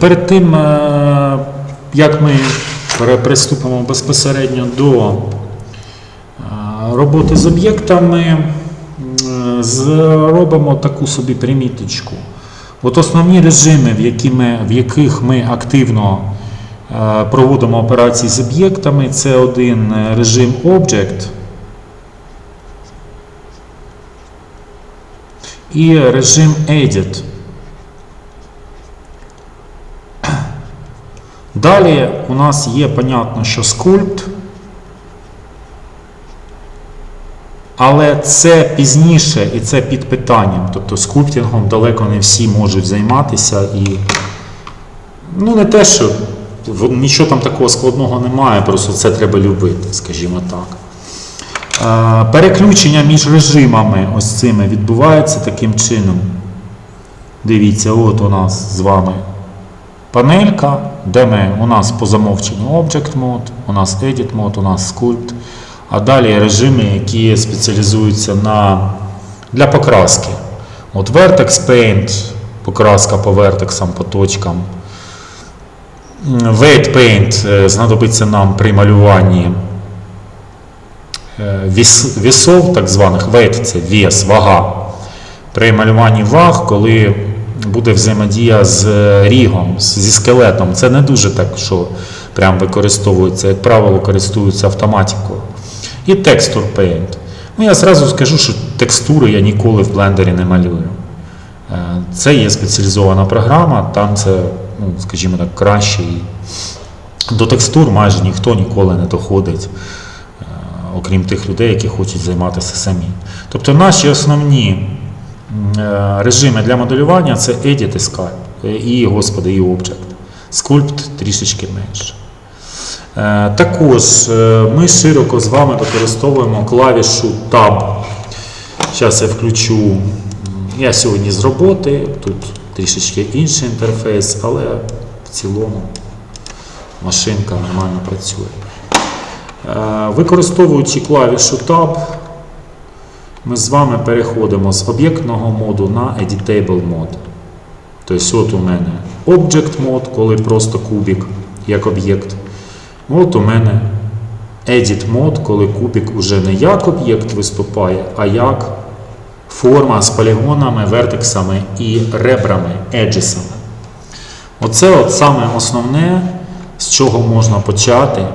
Перед тим, е, як ми приступимо безпосередньо до е, роботи з об'єктами, м, зробимо таку собі приміточку. От основні режими, в, які ми, в яких ми активно е, проводимо операції з об'єктами, це один е, режим Object і режим Edit. Далі у нас є, понятно, що скульпт, але це пізніше і це під питанням. Тобто скульптингом далеко не всі можуть займатися і ну не те, що нічого там такого складного немає, просто це треба любити, скажімо так. Переключення між режимами ось цими відбувається таким чином. Дивіться, от у нас з вами панелька, де ми, у нас по замовченню Object Mode, у нас Edit Mode, у нас Sculpt, а далі режими, які спеціалізуються на, для покраски. От Vertex Paint, покраска по вертексам, по точкам. Weight Paint е, знадобиться нам при малюванні е, віс, вісов, так званих weight – це вес, вага. При малюванні ваг, коли буде взаємодія з рігом, зі скелетом, це не дуже так, що прям використовується, як правило, користуються автоматикою. І Texture Paint. Ну, я зразу скажу, що текстури я ніколи в блендері не малюю. Е, Це є спеціалізована програма, там це, ну, скажімо так, краще. До текстур майже ніхто ніколи не доходить, е, окрім тих людей, які хочуть займатися самі. Тобто наші основні е, режими для моделювання це Edit і Sculpt, е, і, господи, і Object. Sculpt трішечки менше. Е, Також е, ми широко з вами використовуємо клавішу Tab. Зараз я включу. Я сьогодні з роботи, тут трішечки інший інтерфейс, але в цілому машинка нормально працює. Е, Використовуючи клавішу Tab, ми з вами переходимо з об'єктного моду на Editable мод. Тобто, от у мене Object мод, коли просто кубик як об'єкт. От у мене Edit мод, коли кубик уже не як об'єкт виступає, а як форма з полігонами, вертексами і ребрами, еджесами. Оце от саме основне, з чого можна почати